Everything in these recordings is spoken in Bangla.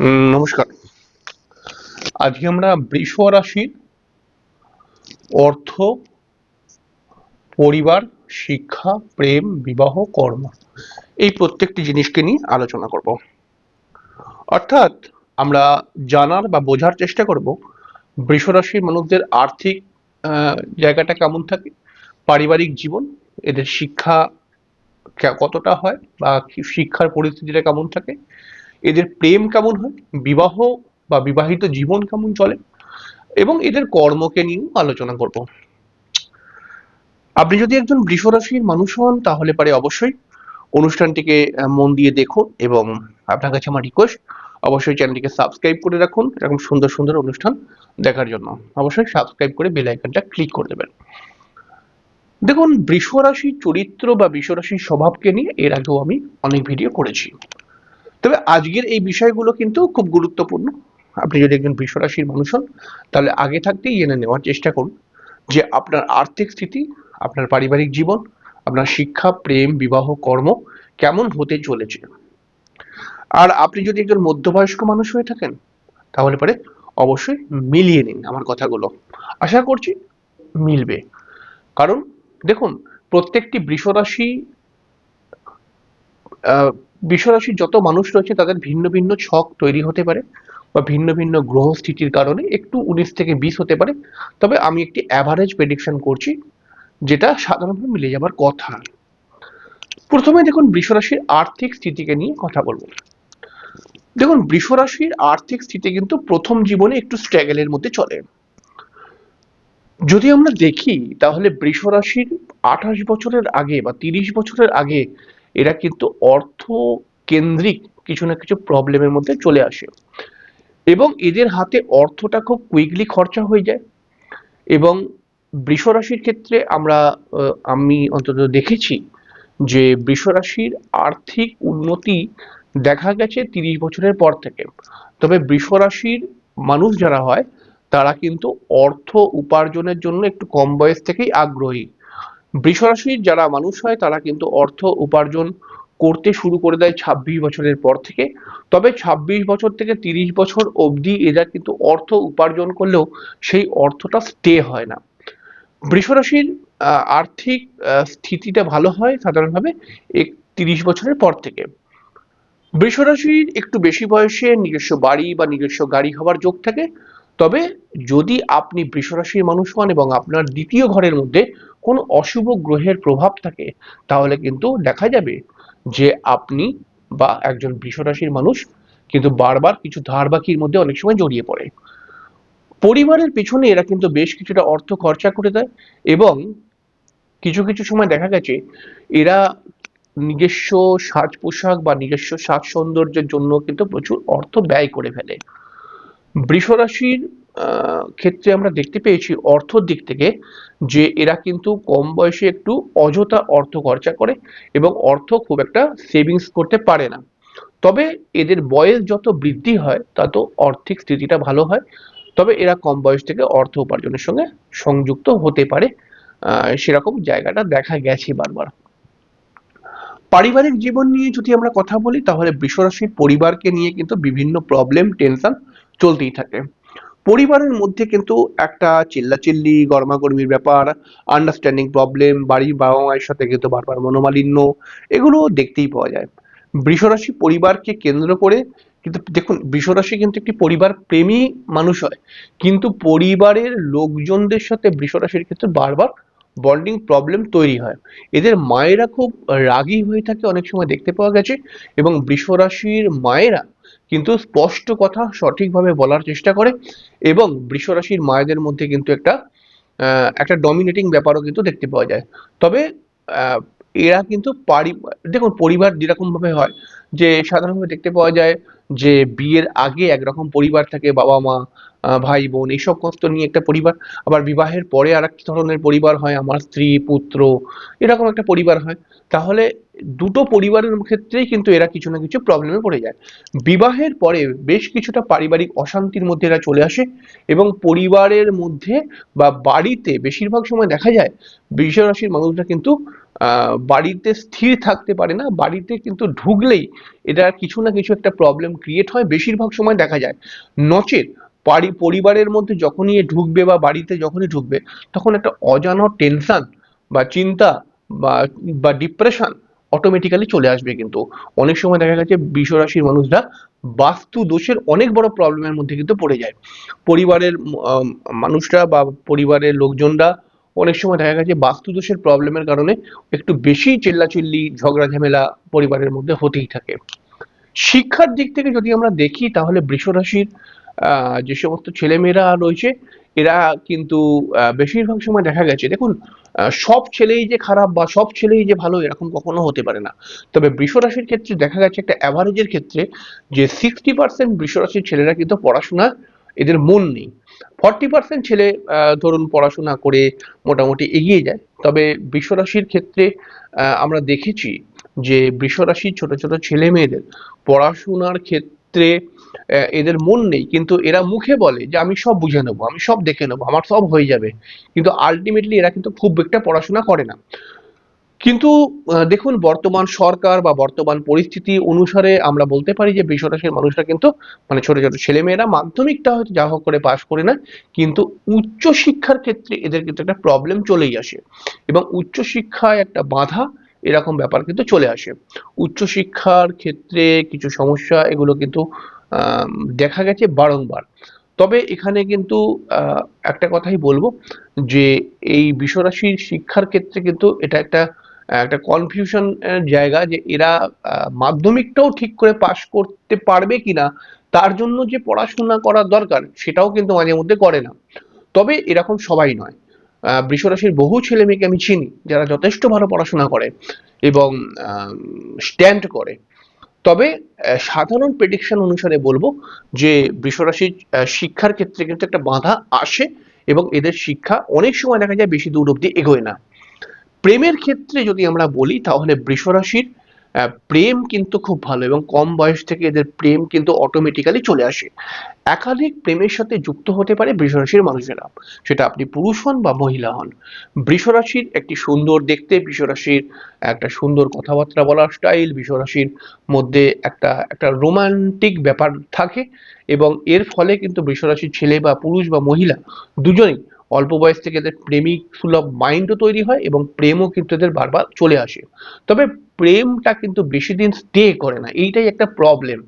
নমস্কার। আজকে আমরা বৃষ রাশির অর্থ, পরিবার, শিক্ষা, প্রেম, বিবাহ, কর্ম এই প্রত্যেকটি জিনিসকে নিয়ে আলোচনা করব। অর্থাৎ আমরা জানার বা বোঝার চেষ্টা করব বৃষ রাশির মানুষদের আর্থিক জায়গাটা কেমন থাকে, পারিবারিক জীবন, এদের শিক্ষা কতটা হয় বা শিক্ষার পরিস্থিতিটা কেমন থাকে এদের প্রেম কেমন হয়? বিবাহ বা বিবাহিত জীবন কেমন চলে? এবং এদের কর্মকে নিয়েও আলোচনা করব। আপনি যদি একজন বৃষরাশির মানুষ হন, তাহলে পারে অবশ্যই অনুষ্ঠানটিকে মন দিয়ে দেখুন এবং আপনার কাছে আমার রিকোয়েস্ট অবশ্যই চ্যানেলটিকে সাবস্ক্রাইব করে রাখুন। এরকম সুন্দর সুন্দর অনুষ্ঠান দেখার জন্য। অবশ্যই সাবস্ক্রাইব করে বেল আইকনটা ক্লিক করে দেবেন। দেখুন, বৃষরাশির চরিত্র বা বৃষরাশির স্বভাবকে নিয়ে এর আগেও আমি অনেক ভিডিও করেছি। তবে আজকের এই বিষয়গুলো কিন্তু খুব গুরুত্বপূর্ণ। আপনি যদি একজন বৃষরাশির মানুষ হন, তাহলে আগে থাকতেই জেনে নেওয়ার চেষ্টা করুন যে আপনার আর্থিক স্থিতি, আপনার পারিবারিক জীবন, আপনার শিক্ষা, প্রেম, বিবাহ, কর্ম কেমন হতে চলেছে। আর আপনি যদি একজন মধ্যবয়স্ক মানুষ হয়ে থাকেন, তাহলে পরে অবশ্যই মিলিয়ে নিন আমার কথাগুলো। আশা করছি মিলবে। কারণ দেখুন, প্রত্যেকটি বৃষরাশি আহ, বৃষরাশির যত মানুষ রয়েছে তাদের ভিন্ন ভিন্ন ছক তৈরি হতে পারে বা ভিন্ন ভিন্ন গ্রহ স্থিতির কারণে একটু উনিশ থেকে বিশ হতে পারে। তবে আমি একটি অ্যাভারেজ প্রেডিকশন করছি যেটা সাধারণভাবে মিলে যাবার কথা। প্রথমে দেখুন বৃষরাশির আর্থিক স্থিতিকে নিয়ে কথা বলব। দেখুন বৃষরাশির আর্থিক স্থিতি কিন্তু প্রথম জীবনে একটু স্ট্রাগলের মধ্যে চলে। যদি আমরা দেখি তাহলে বৃষরাশির আঠাশ বছরের আগে বা তিরিশ বছরের আগে এরা কিন্তু অর্থ কেন্দ্রিক কিছু না কিছু প্রবলেমের মধ্যে চলে আসে। এবং এদের হাতে অর্থটা খুব কুইকলি খরচা হয়ে যায়। এবং বৃষরাশির ক্ষেত্রে আমরা আমি অন্তত দেখেছি যে বৃষরাশির আর্থিক উন্নতি দেখা গেছে তিরিশ বছরের পর থেকে। তবে বৃষরাশির মানুষ যারা হয়, তারা কিন্তু অর্থ উপার্জনের জন্য একটু কম বয়স থেকেই আগ্রহী। বৃষরাশির যারা মানুষ হয়, তারা কিন্তু অর্থ উপার্জন করতে শুরু করে দেয় ছাব্বিশ বছরের পর থেকে। তবে ছাব্বিশ বছর থেকে তিরিশ বছর অবধি এরা কিন্তু অর্থ উপার্জন করলেও সেই অর্থটা স্টে হয় না। বৃষরাশির আর্থিক স্থিতিটা ভালো হয় সাধারণভাবে এক তিরিশ বছরের পর থেকে। বৃষরাশির একটু বেশি বয়সে নিজস্ব বাড়ি বা নিজস্ব গাড়ি হওয়ার যোগ থাকে। তবে যদি আপনি বৃষরাশির মানুষ হন এবং আপনার দ্বিতীয় ঘরের মধ্যে কোনো অশুভ গ্রহের প্রভাব থাকে, তাহলে কিন্তু দেখা যাবে যে আপনি বা একজন বৃষরাশির মানুষ কিন্তু বারবার কিছু ধার বাকির মধ্যে অনেক সময় জড়িয়ে পড়ে। পরিবারের পেছনে এরা কিন্তু বেশ কিছুটা অর্থ খরচা করে দেয় এবং কিছু কিছু সময় দেখা গেছে এরা নিজস্ব সাজ পোশাক বা নিজস্ব সাজ সৌন্দর্যের জন্য কিন্তু প্রচুর অর্থ ব্যয় করে ফেলে। বৃষরাশির ক্ষেত্রে আমরা দেখতে পেয়েছি অর্থর দিক থেকে যে এরা কিন্তু কম বয়সে একটু অযথা অর্থ খরচা করে এবং অর্থ খুব একটা সেভিংস করতে পারে না। তবে এদের বয়স যত বৃদ্ধি হয়, তত আর্থিক স্থিতিটা ভালো হয়। তবে এরা কম বয়স থেকে অর্থ উপার্জনের সঙ্গে সংযুক্ত হতে পারে। সেরকম জায়গাটা দেখা গেছে বারবার। পারিবারিক জীবন নিয়ে যদি আমরা কথা বলি, তাহলে বৃষরাশির পরিবারকে নিয়ে কিন্তু বিভিন্ন প্রবলেম টেনশন চলতেই থাকে। পরিবারের মধ্যে কিন্তু একটা চিল্লাচিল্লি, গরমাগর্মির ব্যাপার আন্ডারস্ট্যান্ডিং প্রবলেম বাড়ির বাবা মায়ের সাথে কিন্তু বারবার মনোমালিন্য, এগুলো দেখতেই পাওয়া যায়। বৃষরাশি পরিবারকে কেন্দ্র করে কিন্তু দেখুন, বৃষরাশি কিন্তু একটি পরিবার প্রেমী মানুষ হয়। কিন্তু পরিবারের লোকজনদের সাথে বৃষরাশির ক্ষেত্রে বারবার বন্ডিং প্রবলেম তৈরি হয়। এদের মায়েরা খুব রাগী হয়ে থাকে, অনেক সময় দেখতে পাওয়া গেছে। এবং বৃষরাশির মায়েরা কিন্তু স্পষ্ট কথা সঠিকভাবে বলার চেষ্টা করে এবং বৃষরাশির মায়েদের মধ্যে কিন্তু একটা একটা ডমিনেটিং ব্যাপারও কিন্তু দেখতে পাওয়া যায়। তবে এরা কিন্তু পারি, দেখুন পরিবার যেরকম ভাবে হয়, যে সাধারণভাবে দেখতে পাওয়া যায় যে বিয়ের আগে একরকম পরিবার থাকে বাবা মা ভাই বোন, এইসব কষ্ট নিয়ে একটা পরিবার, আবার বিবাহের পরে আর ধরনের পরিবার হয়, আমার স্ত্রী, পুত্র, এরকম একটা পরিবার হয়। তাহলে দুটো পরিবারের ক্ষেত্রেই কিন্তু এরা কিছু না কিছু প্রবলেমে পড়ে যায়। বিবাহের পরে বেশ কিছুটা পারিবারিক অশান্তির মধ্যে এরা চলে আসে এবং পরিবারের মধ্যে বা বাড়িতে বেশিরভাগ সময় দেখা যায় বৃষ রাশির মানুষরা কিন্তু বাড়িতে স্থির থাকতে পারে না, বাড়িতে কিন্তু ঢুকলেই এটা কিছু না কিছু একটা প্রবলেম ক্রিয়েট হয়, বেশিরভাগ সময় দেখা যায়। নচেত পারি, পরিবারের মধ্যে যখনই ঢুকবে বা বাড়িতে যখনই ঢুকবে, তখন একটা অজানা টেনশন বা চিন্তা বা বা ডিপ্রেশন অটোমেটিক্যালি চলে আসবে কিন্তু। অনেক সময় দেখা গেছে বৃষ রাশির মানুষরা বাস্তু দোষের অনেক বড় প্রবলেমের মধ্যে কিন্তু পড়ে যায়। পরিবারের মানুষরা বা পরিবারের লোকজনরা অনেক সময় দেখা গেছে বাস্তু দোষের প্রবলেমের কারণে একটু বেশি চিল্লাচিল্লি ঝগড়া ঝামেলা পরিবারের মধ্যে হতেই থাকে। শিক্ষার দিক থেকে যদি আমরা দেখি তাহলে বৃষ রাশির আহ, যে সমস্ত ছেলেমেয়েরা রয়েছে এরা কিন্তু বেশিরভাগ সময় দেখা গেছে, দেখুন সব ছেলেই যে খারাপ বা সব ছেলেই যে ভালো এরকম কখনো হতে পারে না। তবে বৃষ রাশির ক্ষেত্রে দেখা গেছে একটা অ্যাভারেজের ক্ষেত্রে যে সিক্সটি পার্সেন্ট বৃষ রাশির ছেলেরা কিন্তু পড়াশোনা এদের মন নেই। ফর্টি পার্সেন্ট ছেলে ধরুন পড়াশোনা করে মোটামুটি এগিয়ে যায়। তবে বৃষ রাশির ক্ষেত্রে আমরা দেখেছি যে বৃষ রাশির ছোট ছোট ছেলে মেয়েদের পড়াশোনার ক্ষেত্রে এদের মন নেই, কিন্তু এরা মুখে বলে যে, আমি সব বুঝে নেব, আমি সব দেখে নেব, আমার সব হয়ে যাবে। কিন্তু আলটিমেটলি এরা কিন্তু খুব একটা পড়াশোনা করে না। কিন্তু দেখুন, বর্তমান সরকার বা বর্তমান পরিস্থিতি অনুসারে আমরা বলতে পারি যে বৃষরাশির মানুষরা কিন্তু মানে ছোট ছোট ছেলেমেয়েরা মাধ্যমিকটা হয়তো যা হোক করে পাশ করে না কিন্তু উচ্চ শিক্ষার ক্ষেত্রে এদের কিন্তু একটা প্রবলেম চলেই আসে। এবং উচ্চ শিক্ষায় একটা বাধা এরকম ব্যাপার কিন্তু চলে আসে। উচ্চ শিক্ষার ক্ষেত্রে কিছু সমস্যা, এগুলো কিন্তু দেখা গেছে বারংবার। তবে এখানে কিন্তু একটা কথাই বলব যে এই বিশ্বরাশির শিক্ষার ক্ষেত্রে কিন্তু এটা একটা একটা কনফিউশন জায়গা যে এরা মাধ্যমিকটাও ঠিক করে পাশ করতে পারবে কিনা, তার জন্য যে পড়াশোনা করা দরকার সেটাও কিন্তু মাঝে মধ্যে করে না। তবে এরকম সবাই নয়। বৃষরাশির বহু ছেলে মেয়েকে আমি চিনি যারা যথেষ্ট ভালো পড়াশোনা করে এবং স্ট্যান্ড করে। তবে সাধারণ প্রেডিকশন অনুসারে বলব যে বৃষরাশির শিক্ষার ক্ষেত্রে কিন্তু একটা বাধা আসে এবং এদের শিক্ষা অনেক সময় দেখা যায় বেশি দূর অব্দি এগোয় না। প্রেমের ক্ষেত্রে যদি আমরা বলি, তাহলে বৃষরাশির প্রেম কিন্তু খুব ভালো এবং কম বয়স থেকে এদের প্রেম কিন্তু অটোমেটিক্যালি চলে আসে। একাধিক প্রেমের সাথে যুক্ত হতে পারে বৃষরাশির মানুষেরা। সেটা আপনি পুরুষ হন বা মহিলা হন। বৃষরাশির একটি সুন্দর দেখতে, বৃষরাশির একটা সুন্দর কথাবার্তা বলার স্টাইল বৃষরাশির মধ্যে একটা একটা রোমান্টিক ব্যাপার থাকে এবং এর ফলে কিন্তু বৃষরাশির ছেলে বা পুরুষ বা মহিলা দুজনেই অল্প বয়স থেকে এদের প্রেমিক সুলভ মাইন্ডও তৈরি হয় এবং প্রেমও কিন্তু এদের বারবার চলে আসে। তবে প্রেমটা কিন্তু বেশি দিন স্টে করে না। এইটাই একটা প্রবলেম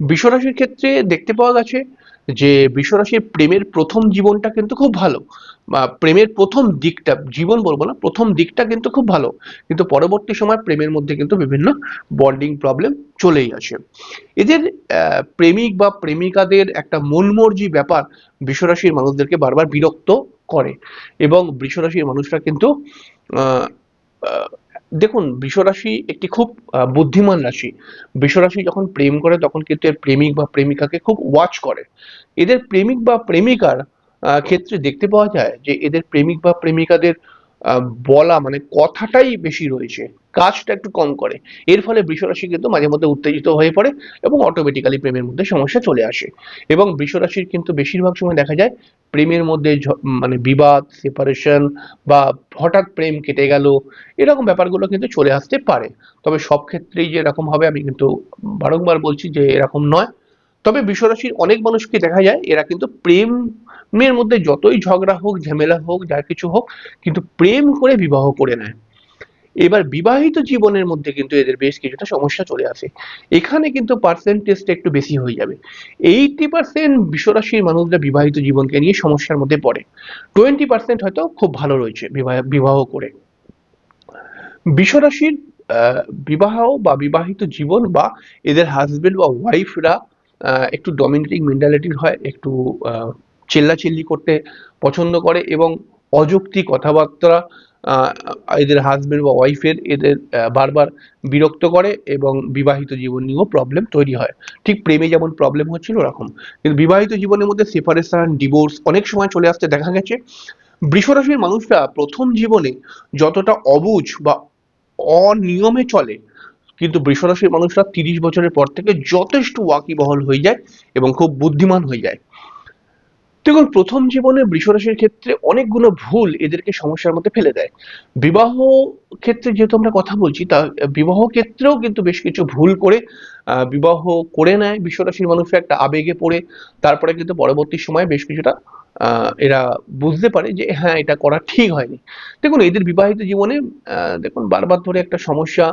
বিশ্বরাশির ক্ষেত্রে দেখতে পাওয়া গেছে যে, বিশ্বরাশির প্রেমের প্রথম জীবনটা কিন্তু খুব ভালো। বা প্রেমের প্রথম দিকটা, জীবন বলব না, প্রথম দিকটা কিন্তু খুব ভালো। কিন্তু পরবর্তী সময় প্রেমের মধ্যে কিন্তু বিভিন্ন বন্ডিং প্রবলেম চলেই আসে। এদের প্রেমিক বা প্রেমিকাদের একটা মনমর্জি ব্যাপার বৃষরাশির মানুষদেরকে বারবার বিরক্ত করে। এবং বৃষরাশির মানুষরা কিন্তু দেখুন বৃষরাশি একটি খুব বুদ্ধিমান রাশি। বৃষরাশি যখন প্রেম করে, তখন কিন্তু এর প্রেমিক বা প্রেমিকাকে খুব ওয়াচ করে। এদের প্রেমিক বা প্রেমিকার ক্ষেত্রে দেখতে পাওয়া যায় যে, এদের প্রেমিক বা প্রেমিকাদের বলা মানে কথাটাই বেশি রয়েছে, কাজটা একটু কম করে। এর ফলে বৃষরাশি কিন্তু মাঝে মধ্যে উত্তেজিত হয়ে পড়ে এবং অটোমেটিক্যালি প্রেমের মধ্যে সমস্যা চলে আসে। এবং বৃষরাশির কিন্তু বেশিরভাগ সময় দেখা যায় প্রেমের মধ্যে মানে বিবাদ সেপারেশন বা হঠাৎ প্রেম কেটে গেল, এরকম ব্যাপারগুলো কিন্তু চলে আসতে পারে। তবে সব ক্ষেত্রেই যে এরকম হবে, আমি কিন্তু বারংবার বলছি যে এরকম নয়। তবে বিশ্বরাশির অনেক মানুষকে দেখা যায়, এরা কিন্তু প্রেমের মধ্যে যতই ঝগড়া হোক, ঝামেলা হোক, যা কিছু হোক, কিন্তু প্রেম করে বিবাহ করে নেয়। এবার বিবাহিত জীবনের মধ্যে কিন্তু এদের বেশ কিছুটা সমস্যা চলে আসে। এখানে কিন্তু পার্সেন্টেজটা একটু বেশি হয়ে যাবে। এইটি পার্সেন্ট বিশ্বরাশির মানুষরা বিবাহিত জীবনকে নিয়ে সমস্যার মধ্যে পড়ে। টোয়েন্টি পার্সেন্ট হয়তো খুব ভালো রয়েছে বিবাহ করে। বিশ্বরাশির বিবাহ বা বিবাহিত জীবন বা এদের হাজবেন্ড বা ওয়াইফরা একটু ডমিনেটিং মেন্টালিটির হয়, একটু চেল্লাচিল্লি করতে পছন্দ করে এবং অযৌক্তিক কথাবার্তা এদের হাজবেন্ড বা ওয়াইফের এদের বারবার বিরক্ত করে এবং বিবাহিত জীবন নিয়েও প্রবলেম তৈরি হয়। ঠিক প্রেমে যেমন প্রবলেম হচ্ছিল ওরকম। কিন্তু বিবাহিত জীবনের মধ্যে সেপারেশন ডিভোর্স অনেক সময় চলে আসতে দেখা গেছে। বৃষরাশির মানুষরা প্রথম জীবনে যতটা অবুঝ বা অনিয়মে চলে, কিন্তু বৃষরাশির মানুষরা তিরিশ বছরের পর থেকে যথেষ্ট ওয়াকিবহল হয়ে যায় এবং খুব বুদ্ধিমান হয়ে যায়। দেখুন প্রথম জীবনে বৃষরাশির ক্ষেত্রে অনেকগুলো ভুল এদেরকে সমস্যার মধ্যে ফেলে দেয়। বিবাহ ক্ষেত্রে যেহেতু আমরা কথা বলছি, তা বিবাহ ক্ষেত্রেও কিন্তু বেশ কিছু ভুল করে বিবাহ করে নেয় বৃষরাশির মানুষরা, একটা আবেগে পড়ে, তারপরে কিন্তু পরবর্তী সময়ে বেশ কিছুটা এরা বুঝতে পারে যে হ্যাঁ এটা করা ঠিক হয়নি। দেখুন, এদের বিবাহিত জীবনে দেখুন, বারবার ধরে একটা সমস্যা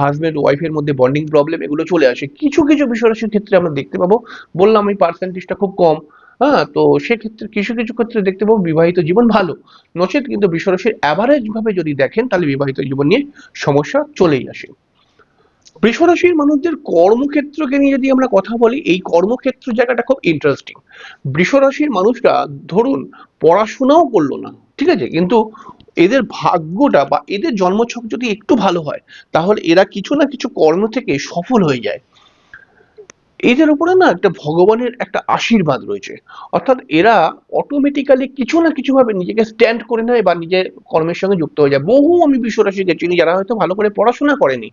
হাজবেন্ড ওয়াইফের মধ্যে বন্ডিং প্রবলেম এগুলো চলে আসে। কিছু কিছু বিষয়রাশির ক্ষেত্রে আমরা দেখতে পাবো, বললাম এই পার্সেন্টেজটা খুব কম হ্যাঁ তো সেক্ষেত্রে কিছু কিছু ক্ষেত্রে দেখতে পাবো বিবাহিত জীবন ভালো। নচেত কিন্তু বিশ্বরাশির অ্যাভারেজ ভাবে যদি দেখেন, তাহলে বিবাহিত জীবন নিয়ে সমস্যা চলেই আসে। বৃষরাশির মানুষদের কর্মক্ষেত্রকে নিয়ে যদি আমরা কথা বলি, এই কর্মক্ষেত্র জায়গাটা খুব ইন্টারেস্টিং বৃষরাশির মানুষরা ধরুন পড়াশোনাও করল না, ঠিক আছে? কিন্তু এদের ভাগ্যটা বা এদের জন্মছক যদি একটু ভালো হয়, তাহলে এরা কিছু না কিছু কর্ম থেকে সফল হয়ে যায়। এদের উপরে না একটা ভগবানের একটা আশীর্বাদ রয়েছে। অর্থাৎ এরা অটোমেটিক্যালি কিছু না কিছু ভাবে নিজেকে স্ট্যান্ড করে নেয় বা নিজের কর্মের সঙ্গে যুক্ত হয়ে যায়। বহু আমি বিশ্বরাশিকে চিনি যারা হয়তো ভালো করে পড়াশোনা করেনি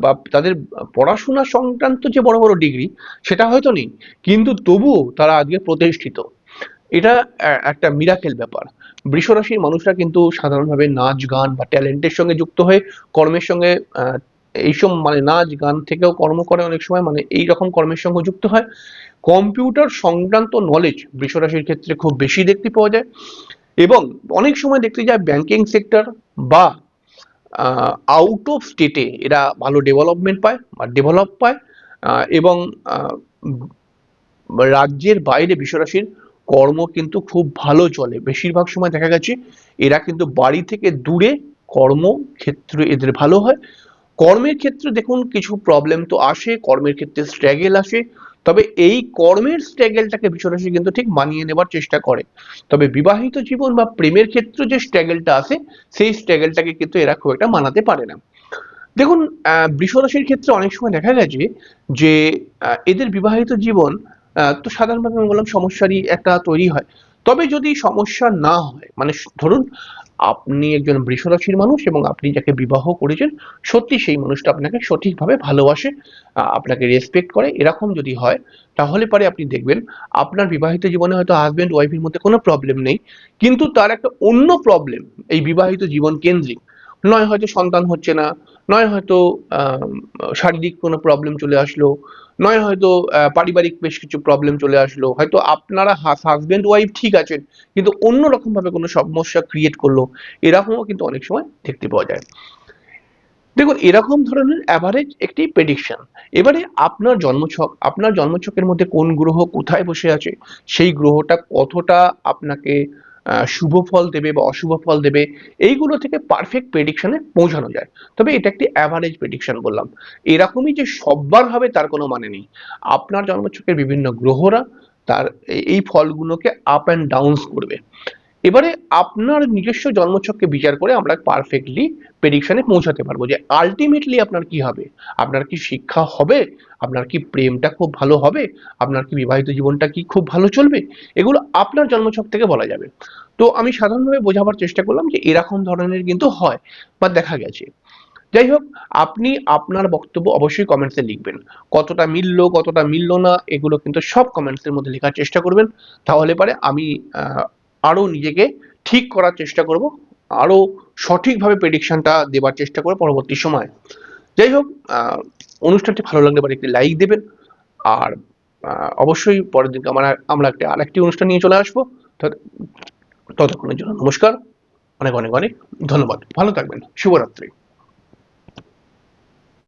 বা তাদের পড়াশোনা সংক্রান্ত যে বড় বড় ডিগ্রি সেটা হয়তো নেই, কিন্তু তবুও তারা আজকে প্রতিষ্ঠিত। এটা একটা মিরাকেল ব্যাপার। বৃষরাশির মানুষরা কিন্তু সাধারণভাবে নাচ গান বা ট্যালেন্টের সঙ্গে যুক্ত হয়ে কর্মের সঙ্গে এইসব মানে নাচ, গান থেকেও কর্ম করে অনেক সময় মানে এই রকম কর্মের সঙ্গে যুক্ত হয়। কম্পিউটার সংক্রান্ত নলেজ বৃষরাশির ক্ষেত্রে খুব বেশি দেখতে পাওয়া যায় এবং অনেক সময় দেখতে যায় ব্যাংকিং সেক্টর বা আউট অফ স্টেটে এরা ভালো ডেভেলপমেন্ট পায় বা ডেভেলপ পায় এবং রাজ্যের বাইরে বিশ্বরাশির কর্ম কিন্তু খুব ভালো চলে। বেশিরভাগ সময় দেখা গেছে এরা কিন্তু বাড়ি থেকে দূরে কর্মক্ষেত্রে এদের ভালো হয়। কর্মের ক্ষেত্রে দেখুন কিছু প্রবলেম তো আসে, কর্মের ক্ষেত্রে স্ট্রাগেল আসে, তবে এই কর্মের স্ট্রাগেলটাকে বিশ্বরাশি কিন্তু ঠিক মানিয়ে নেবার চেষ্টা করে। তবে বিবাহিত জীবন বা প্রেমের ক্ষেত্রে যে স্ট্রাগেলটা আসে, সেই স্ট্রাগেলটাকে কিন্তু এরা খুব একটা মানাতে পারে না। দেখুন বৃষরাশির ক্ষেত্রে অনেক সময় দেখা গেছে যে এদের বিবাহিত জীবন তো সাধারণভাবে আমি বললাম সমস্যারই একটা তৈরি হয়। তবে যদি সমস্যা না হয় মানে ধরুন আপনি একজন বৃষরাশির মানুষ এবং আপনি যাকে বিবাহ করেছেন, সত্যি সেই মানুষটা আপনাকে সঠিকভাবে ভালোবাসে আপনাকে রেসপেক্ট করে। এরকম যদি হয়, তাহলে পরে আপনি দেখবেন, আপনার বিবাহিত জীবনে হয়তো হাজব্যান্ড ওয়াইফের মধ্যে কোনো প্রবলেম নেই। কিন্তু তার একটা অন্য প্রবলেম এই বিবাহিত জীবন কেন্দ্রিক। নয় হয়তো সন্তান হচ্ছে না, নয় হয়তো শারীরিক কোনো প্রবলেম চলে আসলো, নয় হয়তো পারিবারিক বেশ কিছু প্রবলেম চলে আসলো, হয়তো আপনারা হাজবেন্ড ওয়াইফ ঠিক আছেন, কিন্তু অন্য ভাবে কোনো সমস্যা ক্রিয়েট করল, এরকমও কিন্তু অনেক সময় দেখতে পাওয়া যায়। দেখুন, এরকম ধরনের অ্যাভারেজ একটি প্রেডিকশন এবারে আপনার জন্মছক, আপনার জন্মছকের মধ্যে কোন গ্রহ কোথায় বসে আছে, সেই গ্রহটা কতটা আপনাকে শুভ ফল দেবে বা অশুভ ফল দেবে, এইগুলো থেকে পারফেক্ট প্রেডিকশনে পৌঁছানো যায়। তবে এটা একটি অ্যাভারেজ প্রেডিকশন বললাম। এরকমই যে সববার হবে তার কোনো মানে নেই। আপনার জন্মছকের বিভিন্ন গ্রহরা তার এই- এই ফলগুলোকে আপ অ্যান্ড ডাউন করবে। এবারে আপনার নিজস্ব জন্মছককে বিচার করে আমরা পারফেক্টলি প্রেডিকশনে পৌঁছাতে পারব যে আলটিমেটলি আপনার কি হবে? আপনার কি শিক্ষা হবে? আপনার কি প্রেমটা খুব ভালো হবে? আপনার কি বিবাহিত জীবনটা কি খুব ভালো চলবে? এগুলো আপনার জন্মছক থেকে বলা যাবে। তো আমি সাধারণভাবে বোঝাবার চেষ্টা করলাম যে এরকম ধরনের কিন্তু হয় বা দেখা গেছে। যাই হোক, আপনি আপনার বক্তব্য অবশ্যই কমেন্টসে লিখবেন। কতটা মিললো কতটা মিললো না, এগুলো কিন্তু সব কমেন্টসের মধ্যে লেখার চেষ্টা করবেন। তাহলে পারে আমি আহ, আরও নিজেকে ঠিক করার চেষ্টা করব আরও সঠিকভাবে প্রেডিকশনটা দেবার চেষ্টা করব পরবর্তী সময়। যাই হোক অনুষ্ঠানটি ভালো লাগলে পরে একটি লাইক দেবেন আর অবশ্যই পরের দিনকে আমরা আমরা একটা আরেকটি অনুষ্ঠান নিয়ে চলে আসব। ততক্ষণের জন্য নমস্কার অনেক অনেক অনেক ধন্যবাদ। ভালো থাকবেন। শুভরাত্রি।